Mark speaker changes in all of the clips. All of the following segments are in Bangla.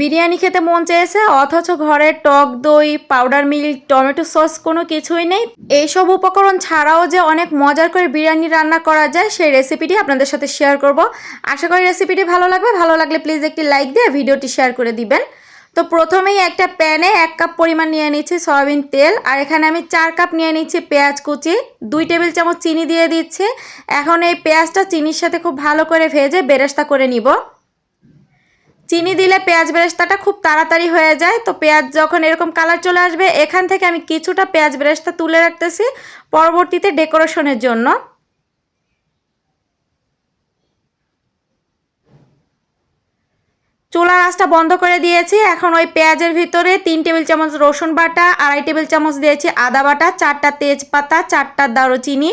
Speaker 1: বিরিয়ানি খেতে মন চেয়েছে, অথচ ঘরে টক দই পাউডার মিল্ক টমেটো সস কোনো কিছুই নেই। এইসব উপকরণ ছাড়াও যে অনেক মজার করে বিরিয়ানি রান্না করা যায়, সেই রেসিপিটি আপনাদের সাথে শেয়ার করব। আশা করি রেসিপিটি ভালো লাগবে। ভালো লাগলে প্লিজ একটি লাইক দিয়ে ভিডিওটি শেয়ার করে দিবেন। তো প্রথমেই একটা প্যানে এক কাপ পরিমাণ নিয়ে নিচ্ছি সয়াবিন তেল, আর এখানে আমি চার কাপ নিয়ে নিচ্ছি পেঁয়াজ কুচি, দুই টেবিল চামচ চিনি দিয়ে দিচ্ছি। এখন এই পেঁয়াজটা চিনির সাথে খুব ভালো করে ভেজে বেরেস্তা করে নিব। চিনি দিলে পেঁয়াজ বেরেস্তাটা খুব তাড়াতাড়ি হয়ে যায়। তো পেঁয়াজ যখন এরকম কালার চলে আসবে, এখান থেকে আমি কিছুটা পেঁয়াজ বেরেস্তা তুলে রাখতেছি পরবর্তীতে ডেকোরেশনের জন্য। চুলার আঁচটা বন্ধ করে দিয়েছি। এখন ওই পেঁয়াজের ভিতরে তিন টেবিল চামচ রসুন বাটা, আড়াই টেবিল চামচ দিয়েছি আদা বাটা, চারটা তেজপাতা, চারটা দারুচিনি,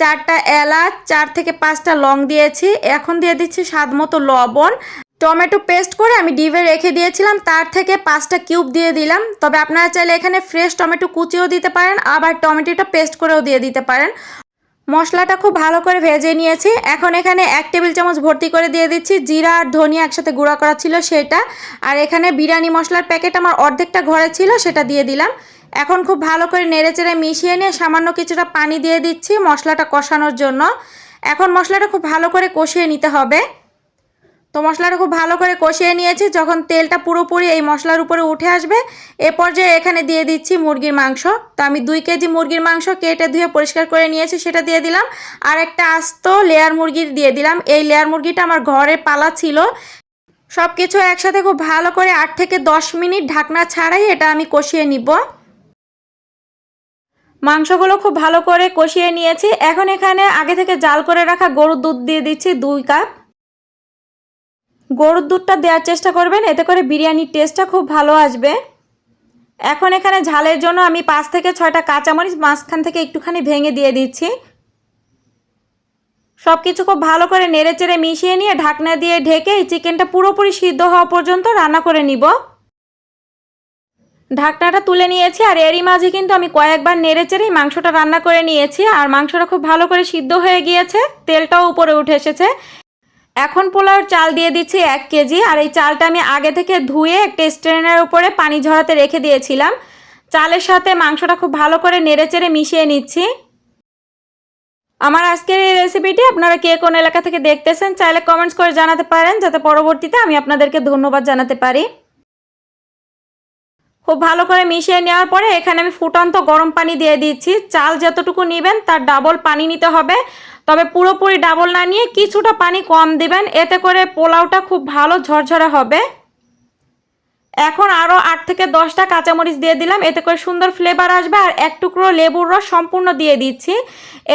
Speaker 1: চারটা এলাচ, চার থেকে পাঁচটা লং দিয়েছি। এখন দিয়ে দিচ্ছি স্বাদ মতো লবণ। টমেটো পেস্ট করে আমি ডিবে রেখে দিয়েছিলাম, তার থেকে পাঁচটা কিউব দিয়ে দিলাম। তবে আপনারা চাইলে এখানে ফ্রেশ টমেটো কুচিও দিতে পারেন, আবার টমেটোটা পেস্ট করেও দিয়ে দিতে পারেন। মশলাটা খুব ভালো করে ভেজে নিয়েছি। এখন এখানে এক টেবিল চামচ ভর্তি করে দিয়ে দিচ্ছি। জিরা আর ধনিয়া একসাথে গুঁড়া করা ছিল সেটা। আর এখানে বিরিয়ানি মশলার প্যাকেট আমার অর্ধেকটা ঘরে ছিল, সেটা দিয়ে দিলাম। এখন খুব ভালো করে নেড়েচেড়ে মিশিয়ে নিয়ে সামান্য কিছুটা পানি দিয়ে দিচ্ছি মশলাটা কষানোর জন্য। এখন মশলাটা খুব ভালো করে কষিয়ে নিতে হবে। তো মশলাটা খুব ভালো করে কষিয়ে নিয়েছি। যখন তেলটা পুরোপুরি এই মশলার উপরে উঠে আসবে, এ পর্যায়ে এখানে দিয়ে দিচ্ছি মুরগির মাংস। তো আমি দুই কেজি মুরগির মাংস কেটে ধুয়ে পরিষ্কার করে নিয়েছি, সেটা দিয়ে দিলাম। আর একটা আস্ত লেয়ার মুরগির দিয়ে দিলাম। এই লেয়ার মুরগিটা আমার ঘরে পালা ছিল। সব কিছু একসাথে খুব ভালো করে আট থেকে দশ মিনিট ঢাকনা ছাড়াই এটা আমি কষিয়ে নিব। মাংসগুলো খুব ভালো করে কষিয়ে নিয়েছি। এখন এখানে আগে থেকে জাল করে রাখা গরুর দুধ দিয়ে দিচ্ছি দুই কাপ। গরুর দুধটা দেওয়ার চেষ্টা করবেন, এতে করে বিরিয়ানির টেস্টটা খুব ভালো আসবে। এখন এখানে ঝালের জন্য আমি পাঁচ থেকে ছয়টা কাঁচামরিচ মাঝখান থেকে একটুখানি ভেঙে দিয়ে দিচ্ছি। সব কিছু খুব ভালো করে নেড়ে চেড়ে মিশিয়ে নিয়ে ঢাকনা দিয়ে ঢেকে এই চিকেনটা পুরোপুরি সিদ্ধ হওয়া পর্যন্ত রান্না করে নিব। ঢাকনাটা তুলে নিয়েছি আর এরই মাঝে কিন্তু আমি কয়েকবার নেড়ে চেড়েই মাংসটা রান্না করে নিয়েছি আর মাংসটা খুব ভালো করে সিদ্ধ হয়ে গিয়েছে, তেলটাও উপরে উঠে এসেছে। এখন পোলাওর চাল দিয়ে দিচ্ছি এক কেজি, আর এই চালটা আমি আগে থেকে ধুয়ে একটা স্ট্রেনের উপরে পানি ঝরাতে রেখে দিয়েছিলাম। চালের সাথে মাংসটা খুব ভালো করে নেড়েচেড়ে মিশিয়ে নিচ্ছি। আমার আজকের এই রেসিপিটি আপনারা কে কোন এলাকা থেকে দেখতেছেন, চাইলে কমেন্টস করে জানাতে পারেন, যাতে পরবর্তীতে আমি আপনাদেরকে ধন্যবাদ জানাতে পারি। খুব ভালো করে মিশিয়ে নেওয়ার পরে এখানে আমি ফুটন্ত গরম পানি দিয়ে দিচ্ছি। চাল যতটুকু নেবেন, তার ডাবল পানি নিতে হবে। তবে পুরোপুরি ডাবল না নিয়ে কিছুটা পানি কম দিবেন। এতে করে পোলাওটা খুব ভালো ঝরঝরে হবে। এখন আরও আট থেকে দশটা কাঁচামরিচ দিয়ে দিলাম। এতে করে সুন্দর ফ্লেভার আসবে আর এক টুকরো লেবুর রস সম্পূর্ণ দিয়ে দিচ্ছি।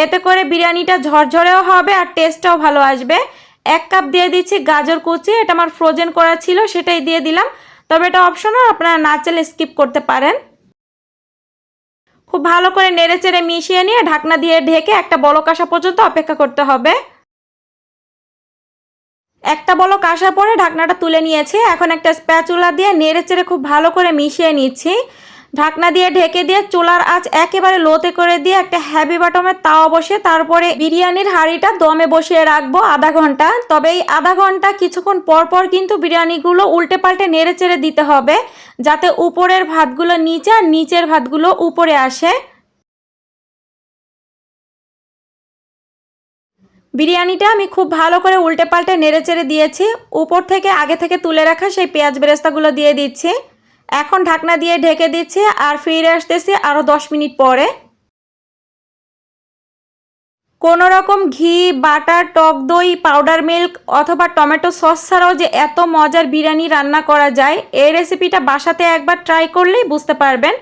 Speaker 1: এতে করে বিরিয়ানিটা ঝরঝরেও হবে আর টেস্টটাও ভালো আসবে। এক কাপ দিয়ে দিচ্ছি গাজর কুচি। এটা আমার ফ্রোজেন করা ছিল, সেটাই দিয়ে দিলাম। তবে এটা অপশনাল আপনারা না চাইলে স্কিপ করতে পারেন। খুব ভালো করে নেড়ে চেড়ে মিশিয়ে নিয়ে ঢাকনা দিয়ে ঢেকে একটা বলক আসা পর্যন্ত অপেক্ষা করতে হবে। একটা বলক আসার পরে ঢাকনাটা তুলে নিয়েছি। এখন একটা স্প্যাচুলা দিয়ে নেড়ে চেড়ে খুব ভালো করে মিশিয়ে নিচ্ছি। ঢাকনা দিয়ে ঢেকে দিয়ে চুলার আঁচ একেবারে লোতে করে দিয়ে একটা হ্যাভি বাটমের তাওয়া বসে তারপরে বিরিয়ানির হাঁড়িটা দমে বসিয়ে রাখব আধা ঘণ্টা। তবে এই আধা ঘণ্টা কিছুক্ষণ পর পর কিন্তু বিরিয়ানিগুলো উল্টে পাল্টে নেড়ে চেড়ে দিতে হবে, যাতে উপরের ভাতগুলো নিচে আর নিচের ভাতগুলো উপরে আসে। বিরিয়ানিটা আমি খুব ভালো করে উল্টে পাল্টে নেড়ে চেড়ে দিয়েছি। উপর থেকে আগে থেকে তুলে রাখা সেই পেঁয়াজ বেরেস্তাগুলো দিয়ে দিচ্ছি। এখন ঢাকনা দিয়ে ঢেকে দিচ্ছি আর ফিরে আসতেছি আরও দশ মিনিট পরে। কোনো রকম ঘি, বাটার, টক দই পাউডার মিল্ক অথবা টমেটো সস ছাড়াও যে এত মজার বিরিয়ানি রান্না করা যায়, এই রেসিপিটা বাসাতে একবার ট্রাই করলেই বুঝতে পারবেন।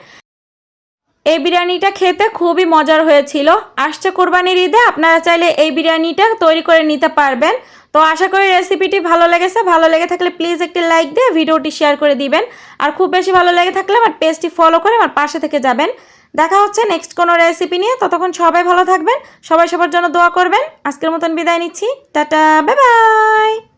Speaker 1: এই বিরিয়ানিটা খেতে খুবই মজার হয়েছিল। আসছে কোরবানির ঈদে, আপনারা চাইলে এই বিরিয়ানিটা তৈরি করে নিতে পারবেন। তো আশা করি রেসিপিটি ভালো লেগেছে। ভালো লেগে থাকলে প্লিজ একটি লাইক দিয়ে ভিডিওটি শেয়ার করে দিবেন। আর খুব বেশি ভালো লেগে থাকলে আমার পেজটি ফলো করে আমার পাশে থেকে যাবেন। দেখা হচ্ছে নেক্সট কোনো রেসিপি নিয়ে। ততক্ষণ সবাই ভালো থাকবেন। সবাই সবার জন্য দোয়া করবেন। আজকের মতন বিদায় নিচ্ছি। Tata, bye bye!